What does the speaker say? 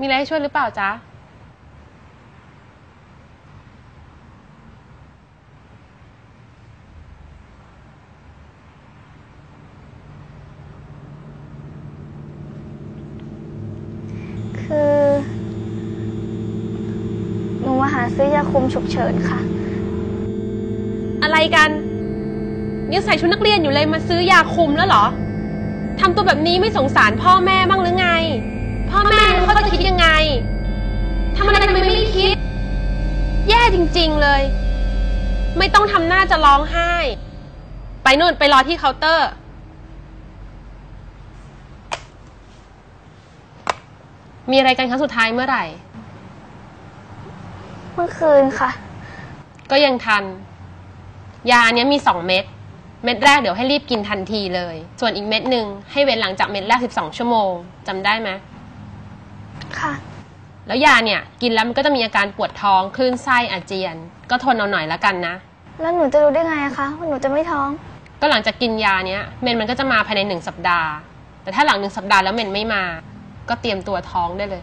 มีอะไรให้ช่วยหรือเปล่าจ๊ะ คือ หนูมาหาซื้อยาคุมฉุกเฉินค่ะ อะไรกันยังใส่ชุดนักเรียนอยู่เลยมาซื้อยาคุมแล้วเหรอ ทำตัวแบบนี้ไม่สงสารพ่อแม่บ้างหรือไง จริงๆเลย ไม่ต้องทำหน้าจะร้องไห้ ไปนู่นไปรอที่เคาน์เตอร์ มีอะไรกันครั้งสุดท้ายเมื่อไหร่ เมื่อคืนค่ะ ก็ยังทัน ยาเนี้ยมีสองเม็ด เม็ดแรกเดี๋ยวให้รีบกินทันทีเลย ส่วนอีกเม็ดหนึ่งให้เว้นหลังจากเม็ดแรก 12 ชั่วโมงจำได้ไหมค่ะ แล้วยาเนี่ยกินแล้วมันก็จะมีอาการปวดท้องคลื่นไส้อาเจียน ก็ทนเอาหน่อยละกันนะ แล้วหนูจะรู้ได้ไงอะคะว่าหนูจะไม่ท้อง ก็หลังจากกินยาเนี้ยเมนมันก็จะมาภายในหนึ่งสัปดาห์ แต่ถ้าหลังหนึ่งสัปดาห์แล้วเมนไม่มา ก็เตรียมตัวท้องได้เลย